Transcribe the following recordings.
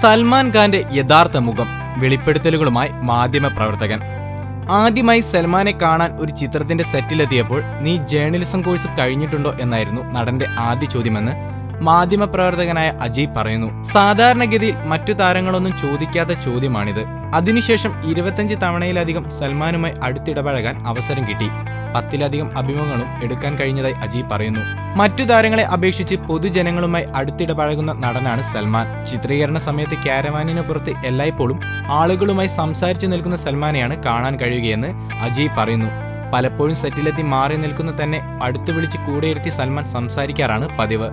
സൽമാൻ ഖാന്റെ യഥാർത്ഥ മുഖം വെളിപ്പെടുത്തലുകളുമായി മാധ്യമപ്രവർത്തകൻ. ആദ്യമായി സൽമാനെ കാണാൻ ഒരു ചിത്രത്തിന്റെ സെറ്റിലെത്തിയപ്പോൾ നീ ജേർണലിസം കോഴ്സ് കഴിഞ്ഞിട്ടുണ്ടോ എന്നായിരുന്നു നടന്റെ ആദ്യ ചോദ്യമെന്ന് മാധ്യമപ്രവർത്തകനായ അജയ് പറയുന്നു. സാധാരണഗതിയിൽ മറ്റു താരങ്ങളൊന്നും ചോദിക്കാത്ത ചോദ്യമാണിത്. അതിനുശേഷം ഇരുപത്തഞ്ച് തവണയിലധികം സൽമാനുമായി അടുത്തിടപഴകാൻ അവസരം കിട്ടി. പത്തിലധികം അഭിമുഖങ്ങളും എടുക്കാൻ കഴിഞ്ഞതായി അജി പറയുന്നു. മറ്റു താരങ്ങളെ അപേക്ഷിച്ച് പൊതുജനങ്ങളുമായി അടുത്തിടപഴകുന്ന നടനാണ് സൽമാൻ. ചിത്രീകരണ സമയത്ത് ക്യാരവാനിന് പുറത്ത് എല്ലായ്പ്പോഴും ആളുകളുമായി സംസാരിച്ചു നിൽക്കുന്ന സൽമാനെയാണ് കാണാൻ കഴിയുകയെന്ന് അജി പറയുന്നു. പലപ്പോഴും സെറ്റിലെത്തി മാറി നിൽക്കുന്ന തന്നെ അടുത്തു വിളിച്ച് കൂടെയിരുത്തി സൽമാൻ സംസാരിക്കാറാണ് പതിവ്.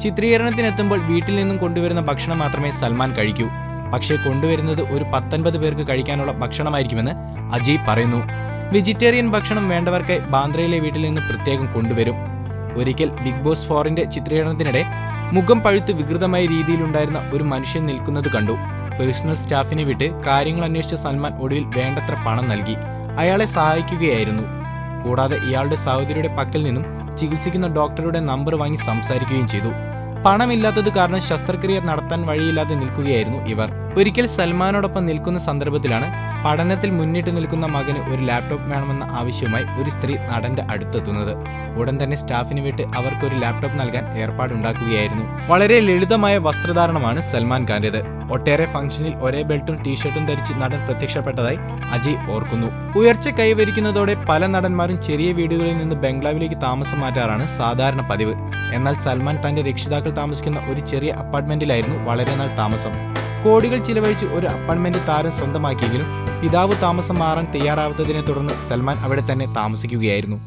ചിത്രീകരണത്തിനെത്തുമ്പോൾ വീട്ടിൽ നിന്നും കൊണ്ടുവരുന്ന ഭക്ഷണം മാത്രമേ സൽമാൻ കഴിക്കൂ. പക്ഷേ കൊണ്ടുവരുന്നത് ഒരു പത്തൊൻപത് പേർക്ക് കഴിക്കാനുള്ള ഭക്ഷണമായിരിക്കുമെന്ന് അജയ് പറയുന്നു. വെജിറ്റേറിയൻ ഭക്ഷണം വേണ്ടവർക്ക് ബാന്ദ്രയിലെ വീട്ടിൽ നിന്ന് പ്രത്യേകം കൊണ്ടുവരും. ഒരിക്കൽ ബിഗ് ബോസ് ഫോറിന്റെ ചിത്രീകരണത്തിനിടെ മുഖം പഴുത്ത് വികൃതമായ രീതിയിലുണ്ടായിരുന്ന ഒരു മനുഷ്യൻ നിൽക്കുന്നത് കണ്ടു. പേഴ്സണൽ സ്റ്റാഫിനെ വിട്ട് കാര്യങ്ങൾ അന്വേഷിച്ച സൽമാൻ ഒടുവിൽ വേണ്ടത്ര പണം നൽകി. അയാളെ സഹായിക്കുകയായിരുന്നു. കൂടാതെ ഇയാളുടെ സഹോദരിയുടെ പക്കൽ നിന്നും ചികിത്സിക്കുന്ന ഡോക്ടറുടെ നമ്പർ വാങ്ങി സംസാരിക്കുകയും ചെയ്തു. പണമില്ലാത്തത് കാരണം ശസ്ത്രക്രിയ നടത്താൻ വഴിയില്ലാതെ നിൽക്കുകയായിരുന്നു ഇവർ. ഒരിക്കൽ സൽമാനോടൊപ്പം നിൽക്കുന്ന സന്ദർഭത്തിലാണ് പഠനത്തിൽ മുന്നിട്ട് നിൽക്കുന്ന മകന് ഒരു ലാപ്ടോപ്പ് വേണമെന്ന ആവശ്യവുമായി ഒരു സ്ത്രീ നടന്റെ അടുത്തെത്തുന്നത്. ഉടൻ തന്നെ സ്റ്റാഫിന് വിട്ട് അവർക്ക് ഒരു ലാപ്ടോപ്പ് നൽകാൻ ഏർപ്പാടുണ്ടാക്കുകയായിരുന്നു. വളരെ ലളിതമായ വസ്ത്രധാരണമാണ് സൽമാൻ ഖാന്റേത്. ഒട്ടേറെ ഫംഗ്ഷനിൽ ഒരേ ബെൽറ്റും ടീഷർട്ടും ധരിച്ച് നടൻ പ്രത്യക്ഷപ്പെട്ടതായി അജയ് ഓർക്കുന്നു. ഉയർച്ച കൈവരിക്കുന്നതോടെ പല നടന്മാരും ചെറിയ വീടുകളിൽ നിന്ന് ബംഗ്ലാവിലേക്ക് താമസം മാറ്റാറാണ് സാധാരണ പതിവ്. എന്നാൽ സൽമാൻ തന്റെ രക്ഷിതാക്കൾ താമസിക്കുന്ന ഒരു ചെറിയ അപ്പാർട്ട്മെന്റിലായിരുന്നു വളരെ നാൾ താമസം. കോടികൾ ചിലവഴിച്ച് ഒരു അപ്പാർട്ട്മെന്റ് താരം സ്വന്തമാക്കിയെങ്കിലും പിതാവ് താമസം മാറാൻ തയ്യാറാവാത്തതിനെ തുടർന്ന് സൽമാൻ അവിടെ തന്നെ താമസിക്കുകയായിരുന്നു.